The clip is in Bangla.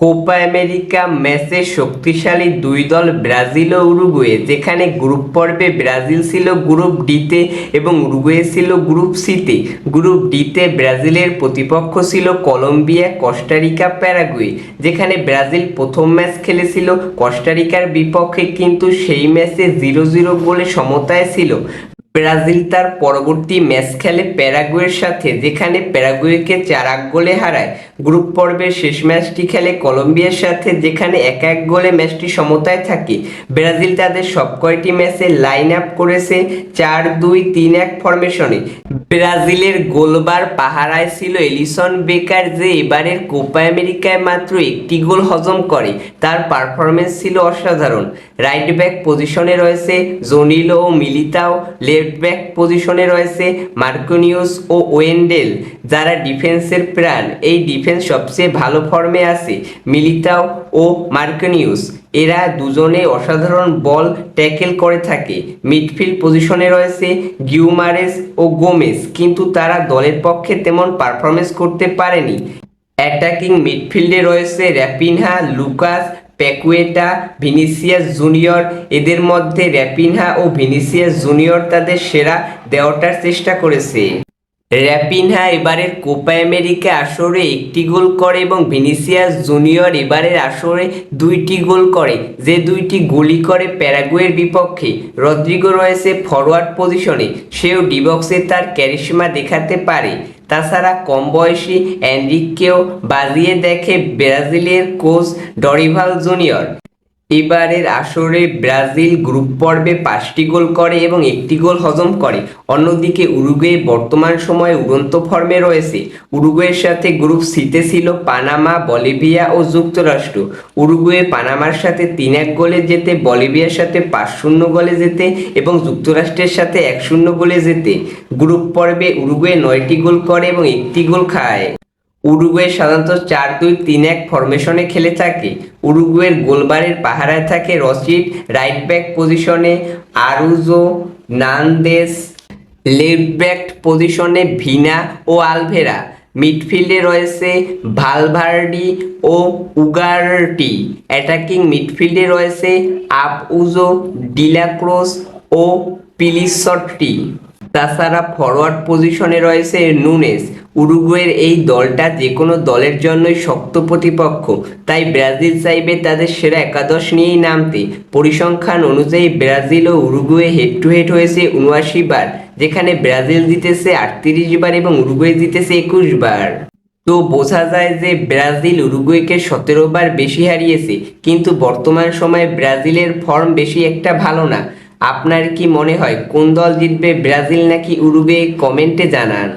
কোপা আমেরিকা ম্যাচে শক্তিশালী দুই দল ব্রাজিল ও উরুগুয়ে, যেখানে গ্রুপ পর্বে ব্রাজিল ছিল গ্রুপ ডিতে এবং উরুগুয়ে ছিল গ্রুপ সিতে। গ্রুপ ডিতে ব্রাজিলের প্রতিপক্ষ ছিল কলম্বিয়া, কস্টারিকা, প্যারাগুয়ে, যেখানে ব্রাজিল প্রথম ম্যাচ খেলেছিল। কস্টারিকার বিপক্ষে কিন্তু সেই ম্যাচে জিরো জিরো গোলে সমতায় ছিল। ব্রাজিল তার পরবর্তী ম্যাচ খেলে প্যারাগুয়ের সাথে, যেখানে প্যারাগুয়েকে চার এক গোলে হারায়। গ্রুপ পর্বের শেষ ম্যাচটি খেলে কলম্বিয়ার সাথে, যেখানে এক এক গোলে ম্যাচটি সমতায় থাকে। ব্রাজিল তাদের সব কয়টি ম্যাচে লাইন আপ করেছে চার দুই তিন এক ফরমেশনে ব্রাজিলের গোলবার পাহারায় ছিল এলিসন বেকার যে এবারের কোপা আমেরিকায় মাত্র একটি গোল হজম করে। তার পারফরমেন্স ছিল অসাধারণ। রাইট ব্যাক পজিশনে রয়েছে জোনিলো ও মিলিতাও। লেফট ব্যাক পজিশনে রয়েছে মার্কোনিউস ও ওয়েন্ডেল, যারা ডিফেন্সের প্রাণ। এই ডিফেন্স সবচেয়ে ভালো ফর্মে আছে। মিলিতাও ও মার্কোনিউস। এরা দুজনে অসাধারণ বল ট্যাকেল করে থাকে। মিডফিল্ড পজিশনে রয়েছে গিউমারেস ও গোমেস কিন্তু তারা দলের পক্ষে তেমন পারফরমেন্স করতে পারেনি। অ্যাটাকিং মিডফিল্ডে রয়েছে Raphinha, Lucas, Paqueta, Vinicius Junior. এদের মধ্যে র্যাপিনহা ও ভিনিসিয়াস জুনিয়র তাদের সেরা দেওয়াটার চেষ্টা করেছে। র্যাপিনহা এবারের কোপা আমেরিকা আসরে একটি গোল করে এবং ভিনিসিয়াস জুনিয়র এবারের আসরে দুইটি গোল করে, যে দুইটি গোলই করে প্যারাগুয়ের বিপক্ষে। রদ্রিগো রয়েছে ফরওয়ার্ড পজিশনে সেও ডিবক্সে তার ক্যারিশমা দেখাতে পারে। তাছাড়া কম বয়সী অ্যান্ড্রিককেও বাজিয়ে দেখে ব্রাজিলের কোচ ডরিভাল জুনিয়র। এবারের আসরে ব্রাজিল গ্রুপ পর্বে পাঁচটি গোল করে এবং একটি গোল হজম করে। অন্যদিকে উরুগুয়ে বর্তমান সময়ে উড়ন্ত ফর্মে রয়েছে। উরুগুয়ের সাথে গ্রুপ সিতে ছিল পানামা, বলিভিয়া ও যুক্তরাষ্ট্র। উরুগুয়ে পানামার সাথে তিন এক গোলে যেতে, বলিভিয়ার সাথে পাঁচ শূন্য গোলে যেতে এবং যুক্তরাষ্ট্রের সাথে এক শূন্য গোলে যেতে। গ্রুপ পর্বে উরুগুয়ে নয়টি গোল করে এবং একটি গোল খায়। উরুগুয়ে সাধারণত চার, দুই, তিন, এক ফরমেশনে খেলে থাকে। উরুগুয়ের গোলবারের পাহারায় থাকে রশিদ রাইট ব্যাক পজিশনে আরুজো, নান্দেস লেফট ব্যাক পজিশনে ভিনা ও আলভেরা। মিডফিল্ডে রয়েছে ভালভার্ডি ও উগারটি। অ্যাটাকিং মিডফিল্ডে রয়েছে আপউজো ডিলাক্রোস ও পিলিসটটি। তাছাড়া ফরওয়ার্ড পজিশনে রয়েছে নুনেস। উরুগুয়ের এই দলটা যে কোনো দলের জন্যই শক্ত প্রতিপক্ষ। তাই ব্রাজিল চাইবে তাদের সেরা একাদশ নিয়েই নামতে। পরিসংখ্যান অনুযায়ী ব্রাজিল ও উরুগুয়ে হেড টু হেড হয়েছে উনআশি বার, যেখানে ব্রাজিল জিতেছে আটত্রিশ বার এবং উরুগুয়ে জিতেছে একুশ বার। তো বোঝা যায় যে ব্রাজিল উরুগুয়েকে সতেরো বার বেশি হারিয়েছে, কিন্তু বর্তমান সময়ে ব্রাজিলের ফর্ম বেশি একটা ভালো না। আপনার কি মনে হয়, কোন দল জিতবে ব্রাজিল নাকি উরুগুয়ে? কমেন্টে জানান।